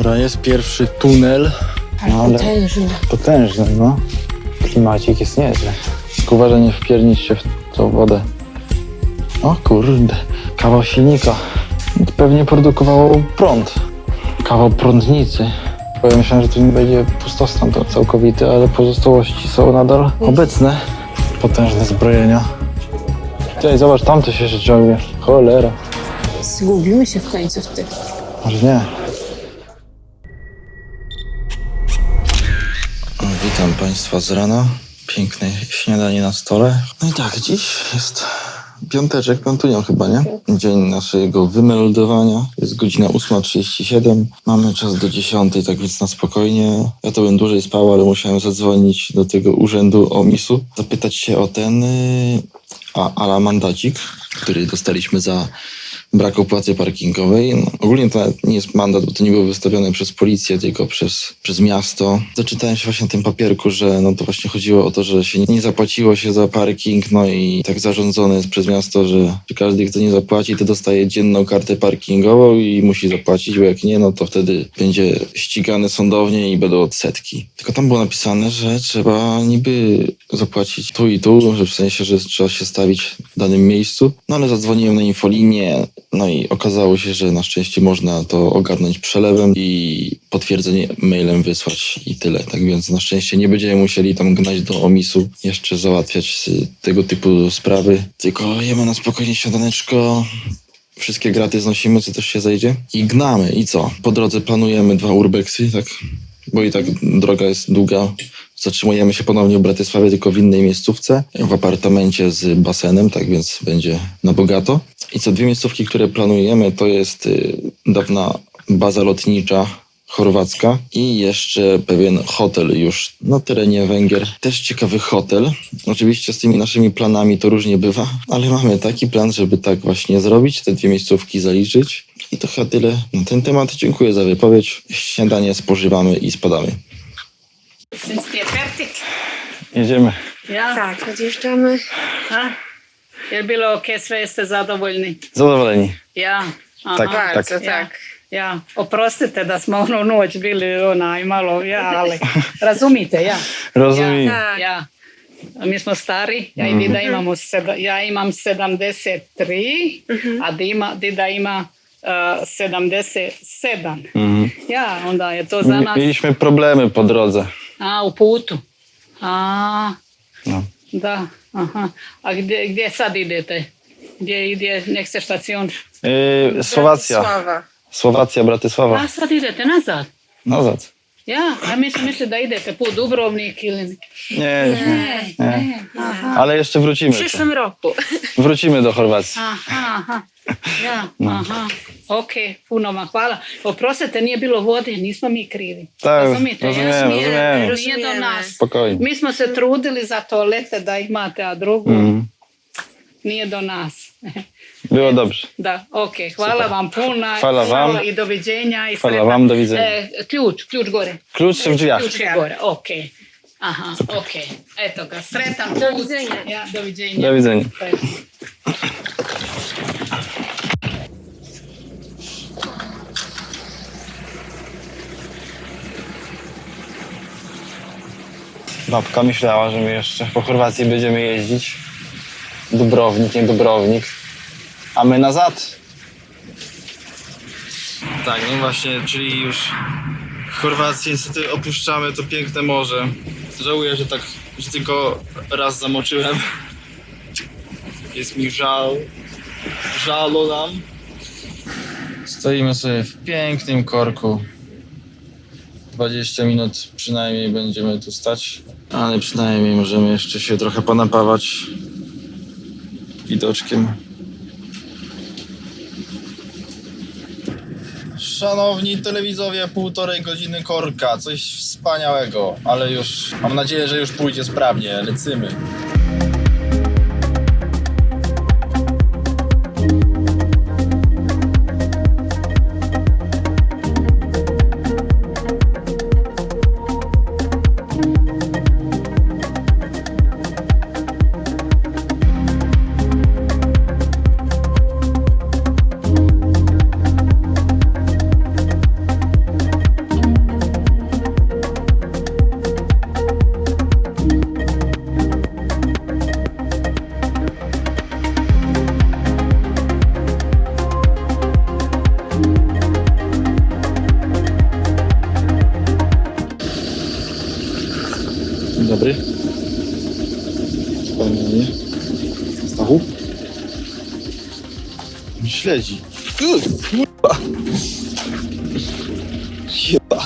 Dobra, jest pierwszy tunel. No, ale- potężny. Potężny, no. Klimacik jest niezły. Tylko uważaj, nie wpiernić się w tą wodę. O kurde, kawał silnika. Pewnie produkowało prąd. Kawał prądnicy. Bo ja myślałem, że tu nie będzie pustostan to całkowity, ale pozostałości są nadal obecne. Potężne zbrojenia. Tutaj zobacz, tam to się jeszcze ciągnie. Cholera. Zgubimy się w końcu w tych. Może nie. Witam Państwa z rana. Piękne śniadanie na stole. No i tak, dziś jest piąteczek, piątunią chyba, nie? Dzień naszego wymeldowania. Jest godzina 8.37. Mamy czas do 10, tak więc na spokojnie. Ja to bym dłużej spał, ale musiałem zadzwonić do tego urzędu OMIS-u, zapytać się o ten y, a, mandacik, który dostaliśmy za brak opłaty parkingowej. No, ogólnie to nie jest mandat, bo to nie było wystawione przez policję, tylko przez, przez miasto. Zaczytałem się właśnie na tym papierku, że no to właśnie chodziło o to, że się nie zapłaciło się za parking, no i tak zarządzone jest przez miasto, że każdy, kto nie zapłaci, to dostaje dzienną kartę parkingową i musi zapłacić, bo jak nie, no to wtedy będzie ścigany sądownie i będą odsetki. Tylko tam było napisane, że trzeba niby zapłacić tu i tu, że w sensie, że trzeba się stawić w danym miejscu. No ale zadzwoniłem na infolinię, no i okazało się, że na szczęście można to ogarnąć przelewem i potwierdzenie mailem wysłać i tyle. Tak więc na szczęście nie będziemy musieli tam gnać do omisu, jeszcze załatwiać tego typu sprawy. Tylko jemy na spokojnie śniadaneczko, wszystkie graty znosimy, co też się zejdzie i gnamy. I co? Po drodze planujemy dwa urbexy, tak? Bo i tak droga jest długa. Zatrzymujemy się ponownie w Bratysławie, tylko w innej miejscówce, w apartamencie z basenem, tak więc będzie na bogato. I co dwie miejscówki, które planujemy, to jest y, dawna baza lotnicza chorwacka i jeszcze pewien hotel już na terenie Węgier. Też ciekawy hotel. Oczywiście z tymi naszymi planami to różnie bywa, ale mamy taki plan, żeby tak właśnie zrobić, te dwie miejscówki zaliczyć. I to chyba tyle na ten temat. Dziękuję za wypowiedź. Śniadanie spożywamy i spadamy. Wszystkie? Jedziemy. Ja? Tak, odjeżdżamy. A? Jer bilo ok, sve jeste zadovoljni? Zadowoleni. Ja. Aha. Tak, Bardzo, tak. tak. Ja, oprostite da smo onu noć bili onaj malo, ja, ali razumite, ja. Rozumiem. Ja, ja. Mi smo stari, ja i dida imamo, seda, ja imam 73, a dima, dida ima uh, 77. Mhm. Ja, onda je to za nas, Mieliśmy problemy po drodze. a u putu. A, No. Da, aha. A gdje, gdje sad idete? Gdje, gdje, nek ste štacion? Yy, Słowacja. Słowacja, Bratysława. A sad idete nazad? Nazad. Ja, ja mislim misli da idete put Dubrovnik ili... Nie, nie. Ne, ne, aha. Ale jeszcze wrócimy. W przyszłym roku. Wrócimy do Chorwacji. Aha, aha. Ja, aha. Ok, puno vam hvala. Oprostite, nije bilo vode, nismo mi krivi. Tak, Razumijete? rozumiem, ja? Nije do nas. Spokojnie. Mi smo se trudili za toalete da imate, a drugo Mhm. nije do nas. Było dobrze. Da, ok, hvala vam puno. Hvala vam. I doviđenja. I Hvala sretan- vam, doviđenja. E, ključ, ključ gore. Klucz w drzwiach. Ključ je gore, ok. Aha, ok. Eto ga, sretan put. Doviđenja. Ja, doviđenja. Do widzenia. Babka myślała, że my jeszcze po Chorwacji będziemy jeździć. Dubrownik, nie Dubrownik. A my nazad. Tak, no właśnie, czyli już Chorwację niestety opuszczamy to piękne morze. Żałuję, że tak, że tylko raz zamoczyłem. Jest mi żal. Żalu nam. Stoimy sobie w pięknym korku. 20 minut przynajmniej będziemy tu stać. Ale przynajmniej możemy jeszcze się trochę ponapawać widoczkiem. Szanowni telewizowie, półtorej godziny korka, coś wspaniałego, ale już mam nadzieję, że już pójdzie sprawnie, lecymy. Dobry. Wspomnienie. Stachu? Śledzi. Kurwa. Jeba.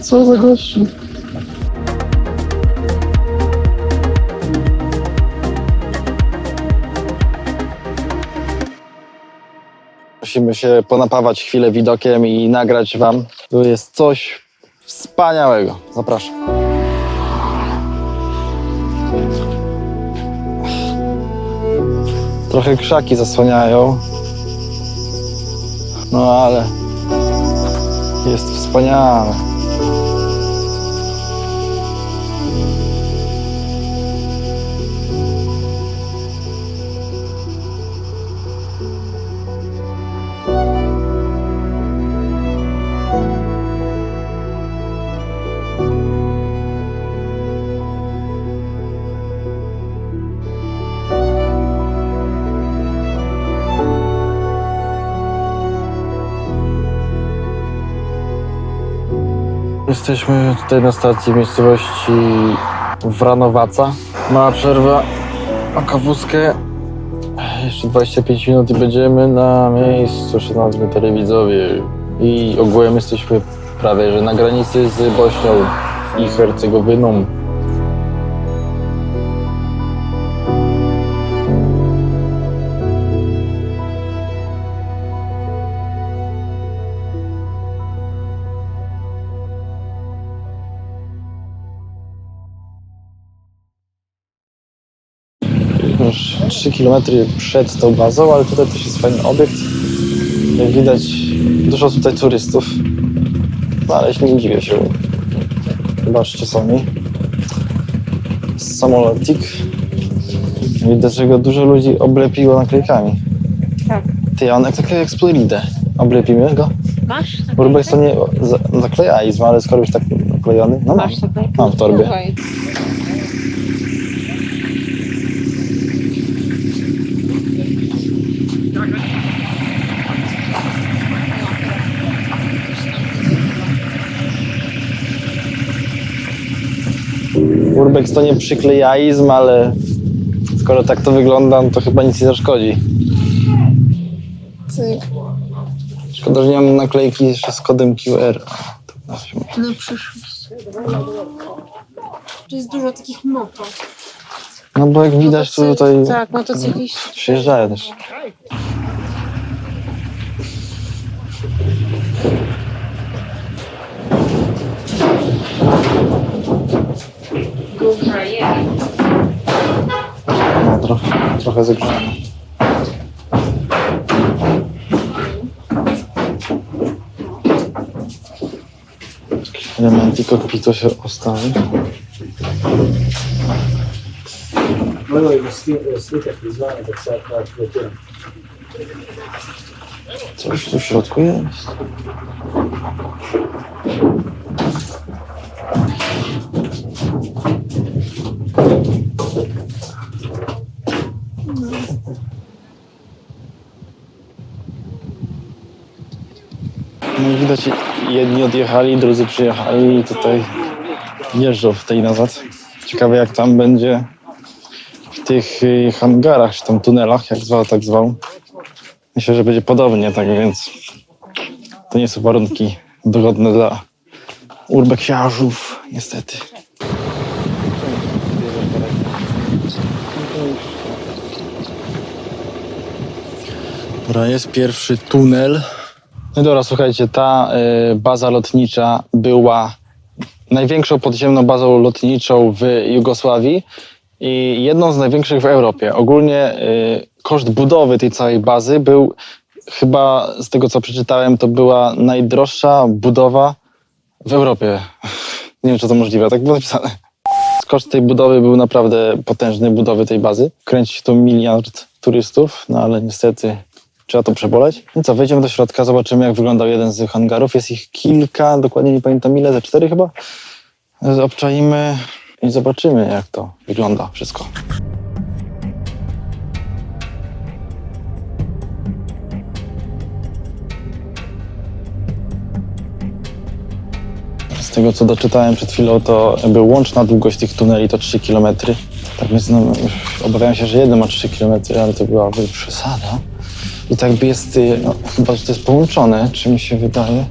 Co za gościu? Musimy się ponapawać chwilę widokiem i nagrać wam. Tu jest coś wspaniałego. Zapraszam. Trochę krzaki zasłaniają. No ale jest wspaniale. Jesteśmy tutaj na stacji w miejscowości Wranowaca. Mała przerwa na kawuskę. Jeszcze 25 minut i będziemy na miejscu, szanowni telewidzowie. I ogółem jesteśmy prawie, że na granicy z Bośnią i Hercegowyną. Km przed tą bazą, ale tutaj też jest fajny obiekt. Jak widać, dużo tutaj turystów. No ale nie dziwię się. Zobaczcie sami. Samolotik. Widać, że go dużo ludzi oblepiło naklejkami. Tak. Ty, on jak naklejek Exploridę. Oblepimy go? Masz? Rubek to nie za- zaklejaizm, ale skoro już tak naklejony, no mam. Masz tutaj? Mam w torbie. Słuchaj. Urbex to nie przyklejaizm, ale skoro tak to wygląda, no to chyba nic nie zaszkodzi. Cyk. Szkoda, że nie mam naklejki jeszcze z kodem QR. To na Na przyszłość. Tu jest dużo takich moto. No bo jak widać to tutaj Tak, motocykliści. przyjeżdżają też. No trochę, trochę zagrzane. Elementy kokpitu się ostały. No, tak. Coś tu w środku jest. Widać, jedni odjechali, drudzy przyjechali i tutaj jeżdżą w tej nazad. Ciekawe jak tam będzie w tych y, hangarach, czy tam tunelach, jak zwał, tak zwał. Myślę, że będzie podobnie, tak więc to nie są warunki dogodne dla urbeksiarzów, niestety. Dobra, jest pierwszy tunel. No dobra, słuchajcie, ta y, baza lotnicza była największą podziemną bazą lotniczą w Jugosławii i jedną z największych w Europie. Ogólnie y, koszt budowy tej całej bazy był chyba z tego co przeczytałem, to była najdroższa budowa w Europie. Nie wiem, czy to możliwe, tak było napisane. Koszt tej budowy był naprawdę potężny, budowy tej bazy. Kręci się tu miliard turystów, no ale niestety trzeba to przeboleć. No co, wejdziemy do środka, zobaczymy jak wyglądał jeden z hangarów. Jest ich kilka, dokładnie nie pamiętam ile, ze cztery chyba. Obczaimy i zobaczymy jak to wygląda wszystko. Z tego co doczytałem przed chwilą, to jakby łączna długość tych tuneli to 3 km. Tak więc no, obawiam się, że jeden ma 3 km, ale to byłaby przesada. I tak by jest, no, chyba że to jest połączone, czy mi się wydaje.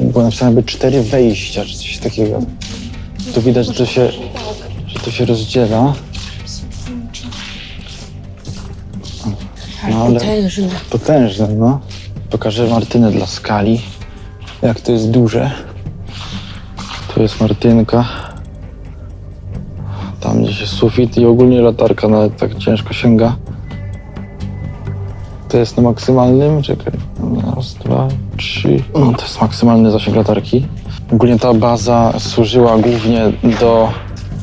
Yy, było napisane by cztery wejścia, czy coś takiego. Tu widać, że to się, że to się rozdziela. No, ale Potężne. potężne, no. Pokażę Martynę dla skali, jak to jest duże. Tu jest Martynka. Tam gdzieś jest sufit i ogólnie latarka nawet tak ciężko sięga. To jest na maksymalnym, czekaj, raz, dwa, trzy. No to jest maksymalny zasięg latarki. Ogólnie ta baza służyła głównie do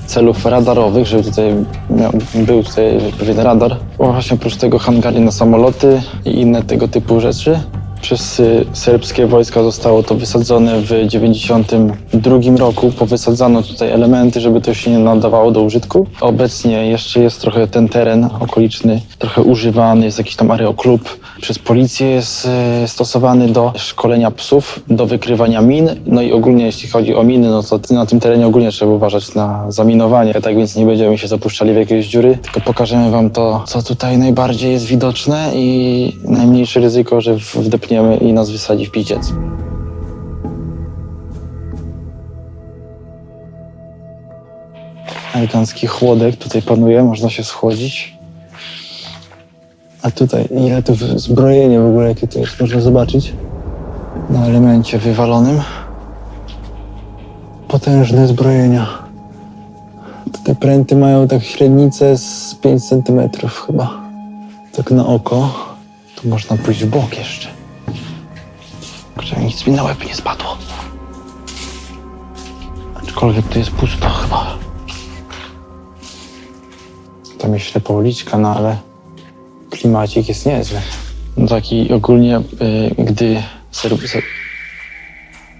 celów radarowych, żeby tutaj miał, był tutaj pewien radar. Właśnie oprócz tego hangary na samoloty i inne tego typu rzeczy. Przez y, serbskie wojska zostało to wysadzone w 92 roku. Powysadzano tutaj elementy, żeby to się nie nadawało do użytku. Obecnie jeszcze jest trochę ten teren okoliczny, trochę używany, jest jakiś tam aeroklub. Przez policję jest y, stosowany do szkolenia psów, do wykrywania min. No i ogólnie jeśli chodzi o miny, no to na tym terenie ogólnie trzeba uważać na zaminowanie. Tak więc nie będziemy się zapuszczali w jakieś dziury, tylko pokażemy wam to, co tutaj najbardziej jest widoczne i najmniejsze ryzyko, że wdepniemy i nas wysadzi w piciec. Elegancki chłodek tutaj panuje, można się schłodzić. A tutaj, ile tu zbrojenie w ogóle, jakie to jest, można zobaczyć na elemencie wywalonym. Potężne zbrojenia. Te pręty mają tak średnicę z 5 cm chyba. Tak na oko. Tu można pójść w bok jeszcze. Żeby nic mi na łeb nie spadło. Aczkolwiek tu jest pusto chyba. Tam jest ślepa uliczka, no ale klimacik jest niezły. No taki ogólnie, y, gdy. Ser...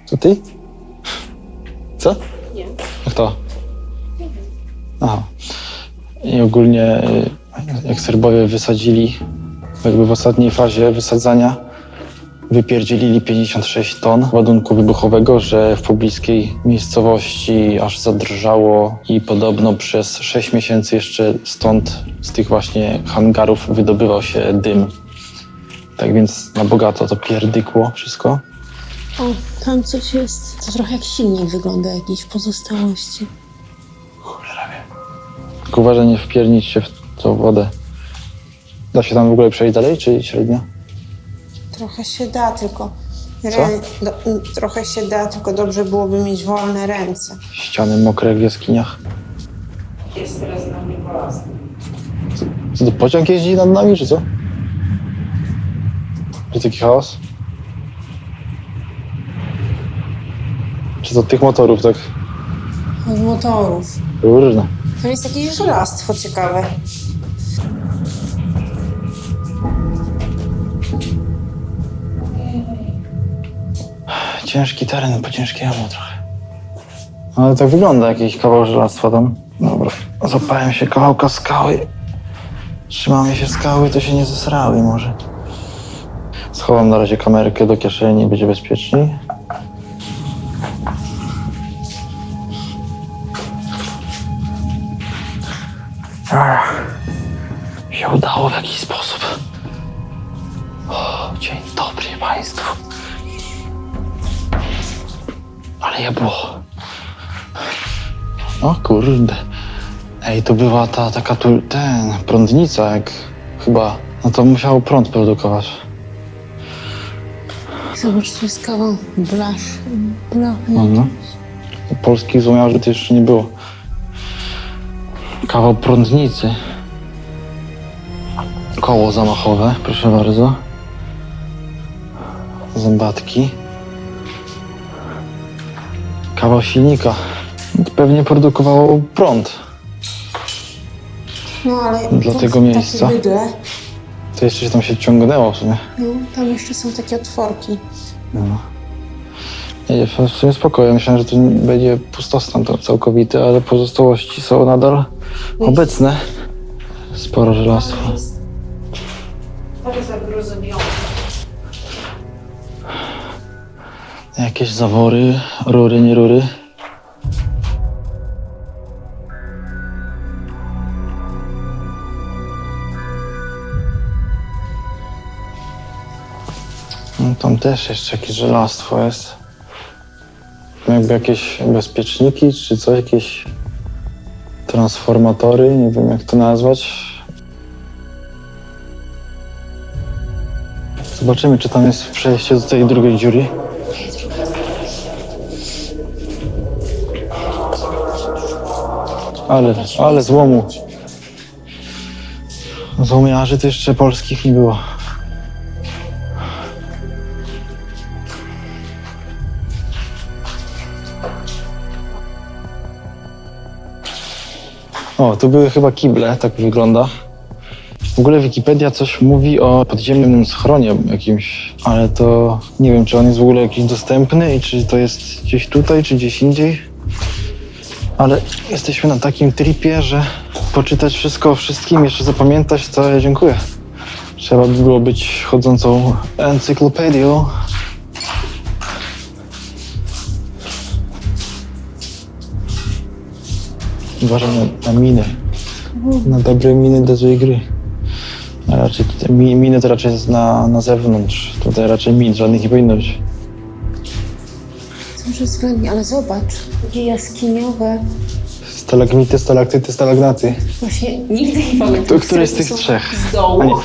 To ty? Co? Nie. Kto? Aha. I ogólnie, y, jak Serbowie wysadzili, jakby w ostatniej fazie wysadzania, wypierdzielili 56 ton ładunku wybuchowego, że w pobliskiej miejscowości aż zadrżało i podobno przez 6 miesięcy jeszcze stąd, z tych właśnie hangarów wydobywał się dym. Tak więc na bogato to pierdykło wszystko. O, tam coś jest. To trochę jak silnik wygląda, jakieś pozostałości. Tylko uważaj, nie wpiernić się w tą wodę. Da się tam w ogóle przejść dalej, czy średnio? Trochę się da, tylko. Co? Rę- do, trochę się da, tylko dobrze byłoby mieć wolne ręce. Ściany mokre w jaskiniach. Jest teraz na mnie polasny. Co to pociąg jeździ nad nami, czy co? Czy taki chaos? Czy to tych motorów tak Od motorów. różne? To jest jakieś żelastwo ciekawe. Ciężki teren, po ciężkiemu trochę. Ale tak wygląda, jakiś kawał żelastwa tam. Dobra, zapałem się kawałka skały. Trzymamy się skały, to się nie zesrały może. Schowam na razie kamerkę do kieszeni, będzie bezpieczniej. Ach, się udało w jakiś Było. O kurde. Ej, to była ta taka tu, ten, prądnica, jak chyba. No to musiało prąd produkować. Zobacz, tu jest kawał blasz. Blachy. Mhm. Polskich złomiarzy to jeszcze nie było. Kawał prądnicy. Koło zamachowe, proszę bardzo. Zębatki. Kawał silnika. Pewnie produkowało prąd. No ale. Dla to tego miejsca. Bydle. To jeszcze się tam się ciągnęło w sumie. No, tam jeszcze są takie otworki. No. Nie, w sumie spokojnie. Myślałem, że to będzie pustostan to całkowity, ale pozostałości są nadal obecne. Sporo żelastwa. Bardzo zagruzobione. Jakieś zawory, rury, nie rury. No, tam też jeszcze jakieś żelastwo jest. Jakby jakieś bezpieczniki, czy coś, jakieś transformatory, nie wiem jak to nazwać. Zobaczymy, czy tam jest przejście do tej drugiej dziury. Ale, ale złomu. Złomiarzy to jeszcze polskich nie było. O, tu były chyba kible, tak wygląda. W ogóle Wikipedia coś mówi o podziemnym schronie jakimś, ale to nie wiem, czy on jest w ogóle jakiś dostępny i czy to jest gdzieś tutaj, czy gdzieś indziej. Ale jesteśmy na takim tripie, że poczytać wszystko o wszystkim, jeszcze zapamiętać, to ja dziękuję. Trzeba by było być chodzącą encyklopedią. Uważam na, na miny. Na dobre miny do złej gry. A raczej mi- miny to raczej jest na, na zewnątrz. Tutaj raczej min żadnych nie powinno być. Ale zobacz, takie jaskiniowe. Stalagmity, stalaktyty, stalagnaty. Właśnie nigdy nie pamiętam. To z które tych są trzech? Z dołu. A nie,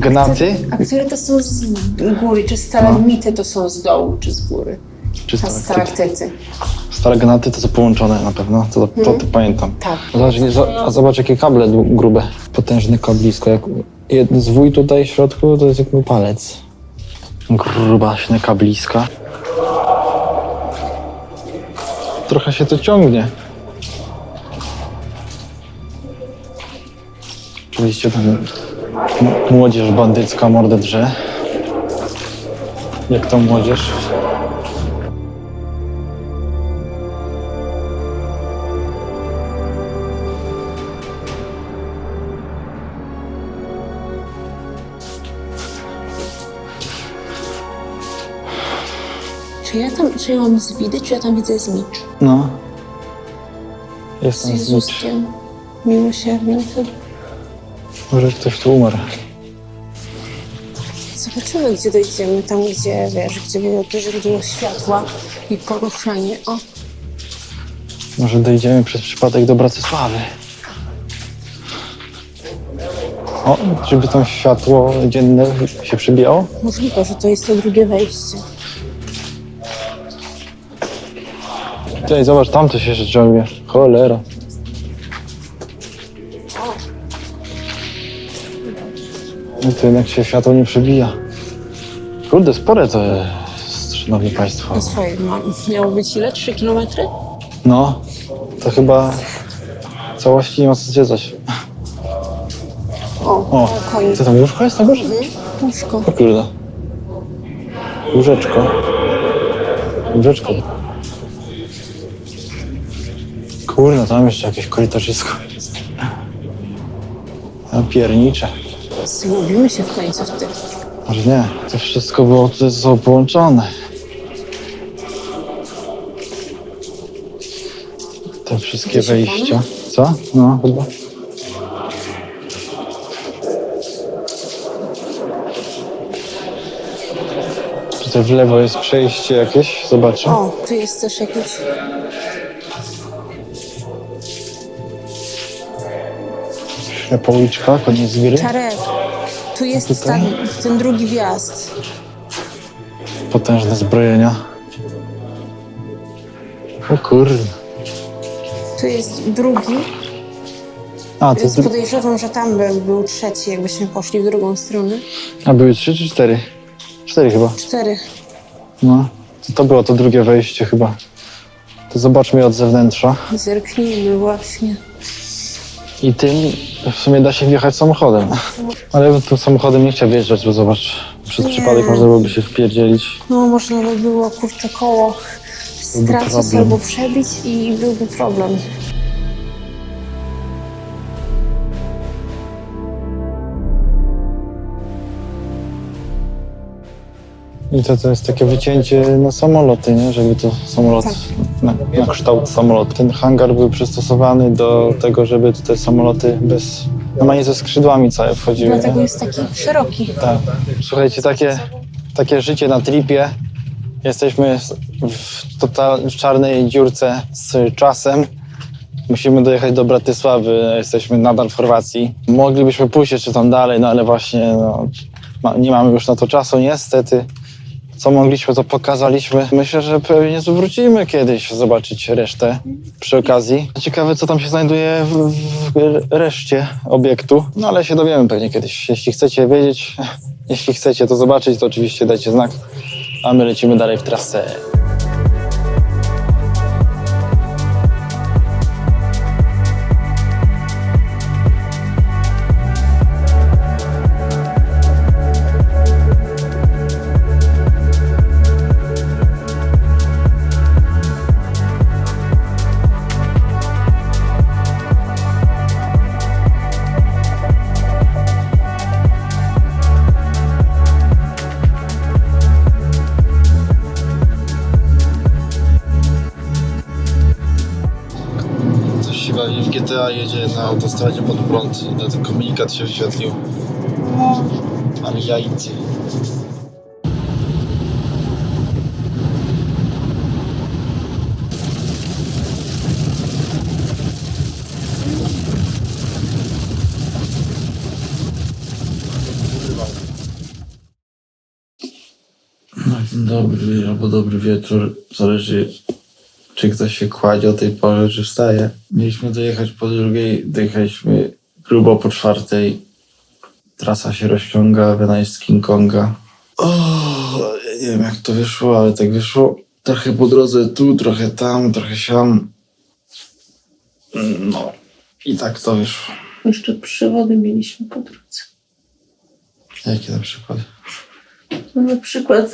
gnaty? A które to są z góry? Czy stalagmity to są z dołu, czy z góry? Czy A stalaktyty? stalaktyty. Stalagnaty to są połączone na pewno, to, to, to pamiętam. Tak. Zobacz, nie, za- a zobacz jakie kable dłu- grube. Potężne kablisko. Jak jeden zwój tutaj w środku to jest jak mój palec. Grubaśne kabliska. Trochę się to ciągnie. Oczywiście m- młodzież bandycka mordę drze. Jak to młodzież? Czy ja tam, czy ja mam zwidy, czy ja tam widzę znicz? No. Z Jestem znicz. Jezuskiem miłosiernym. chyba. Może ktoś tu umarł. Zobaczymy, gdzie dojdziemy. Tam, gdzie, wiesz, gdzie było to źródło światła i poruszenie. O, Może dojdziemy przez przypadek do Bratysławy. O, żeby tam światło dzienne się przybijało. możliwe, że to jest to drugie wejście. Tutaj zobacz, tam się jeszcze ciągnie. Cholera. I to jednak się światło nie przebija. Kurde, spore to jest, szanowni państwo. Swoje ma, miało być ile? 3 kilometry? No, to chyba w całości nie ma co zwiedzać. O, O, koń. co tam, łóżko jest na górze? Łóżko. O kurde. Łóżeczko. Łóżeczko. Kurde, tam jeszcze jakieś korytarzysko jest. A piernicze. Złubimy się w końcu w tym. Może nie. To wszystko było tutaj ze sobą połączone. Te wszystkie opony? wejścia. Co? No, chyba. Tutaj w lewo jest przejście jakieś, zobaczę. O, tu jest też Ślepołyczka, koniec gry. Czarek. Tu jest tutaj? ten, ten drugi wjazd. Potężne zbrojenia. O kurde. Tu jest drugi, A, to więc jest... podejrzewam, że tam by był trzeci, jakbyśmy poszli w drugą stronę. A były trzy czy cztery? Cztery chyba. Cztery. No. To, to było to drugie wejście chyba. To zobaczmy je od zewnętrza. Zerknijmy właśnie. I tym w sumie da się wjechać samochodem. Ale tym samochodem nie chciał wjeżdżać, bo zobacz, przez Nie. przypadek można byłoby się wpierdzielić. No, można by było kurczę koło stracić problem. albo przebić i byłby problem. I to, to jest takie wycięcie na samoloty, nie? Żeby to samolot, na, na kształt samolotu. Ten hangar był przystosowany do tego, żeby tutaj samoloty bez, normalnie ze skrzydłami całe wchodziły. Dlatego nie? jest taki szeroki. Tak. Słuchajcie, takie, takie życie na tripie. Jesteśmy w, total, w czarnej dziurce z czasem. Musimy dojechać do Bratysławy, jesteśmy nadal w Chorwacji. Moglibyśmy pójść jeszcze tam dalej, no ale właśnie no, ma, nie mamy już na to czasu, niestety. Co mogliśmy, to pokazaliśmy. Myślę, że pewnie zwrócimy kiedyś zobaczyć resztę przy okazji. Ciekawe, co tam się znajduje w, w reszcie obiektu, no ale się dowiemy pewnie kiedyś. Jeśli chcecie wiedzieć, jeśli chcecie to zobaczyć, to oczywiście dajcie znak, a my lecimy dalej w trasę. GTA, jedzie na autostradzie pod prąd i ten komunikat się wyświetlił. Ale jajcy. No, dobry albo dobry wieczór. Zależy czy ktoś się kładzie o tej porze, czy wstaje. Mieliśmy dojechać po drugiej, dojechaliśmy grubo po czwartej. Trasa się rozciąga, wynajść z King Konga. O, ja nie wiem jak to wyszło, ale tak wyszło. Trochę po drodze tu, trochę tam, trochę siam. No, i tak to wyszło. Jeszcze przewody mieliśmy po drodze. Jakie na przykład? No, na przykład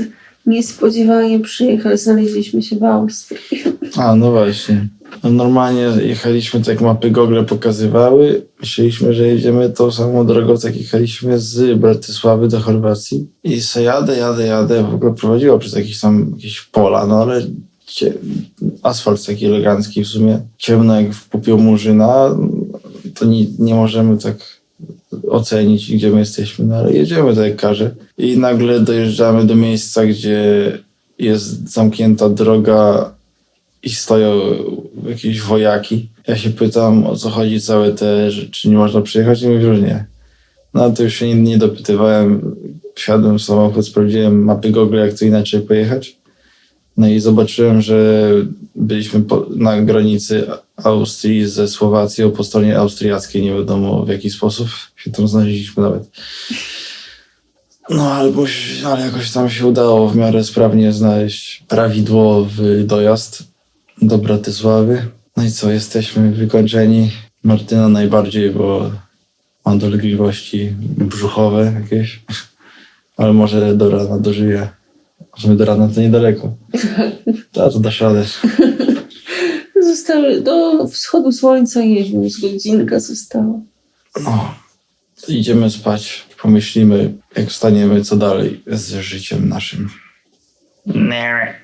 niespodziewanie przyjechali, znaleźliśmy się w Austrii. A, no właśnie. No normalnie jechaliśmy, tak jak mapy Google pokazywały. Myśleliśmy, że jedziemy tą samą drogą, tak jechaliśmy z Bratysławy do Chorwacji. I se jadę, jadę, jadę. W ogóle prowadziło przez jakieś tam jakieś pola, no ale asfalt taki elegancki w sumie. Ciemno jak w popiół murzyna. To nie, nie możemy tak ocenić, gdzie my jesteśmy, no ale jedziemy tak jak. I nagle dojeżdżamy do miejsca, gdzie jest zamknięta droga i stoją jakieś wojaki. Ja się pytam, o co chodzi całe te, czy nie można przyjechać i mówią, że nie. No to już się nie, nie dopytywałem. Wsiadłem w samochód, sprawdziłem mapy Google, jak to inaczej pojechać. No i zobaczyłem, że byliśmy po, na granicy Austrii ze Słowacją po stronie austriackiej. Nie wiadomo w jaki sposób się tam znaleźliśmy nawet. No albo, ale jakoś tam się udało w miarę sprawnie znaleźć prawidłowy dojazd do Bratysławy. No i co, jesteśmy wykończeni. Martyna najbardziej, bo mam dolegliwości brzuchowe jakieś. Ale może do rana dożyję. W sumie do rana to niedaleko. To, to dasz radę. Zostały do wschodu słońca, nie wiem, z godzinka została. No, idziemy spać. Pomyślimy, jak wstaniemy, co dalej z życiem naszym. Nie.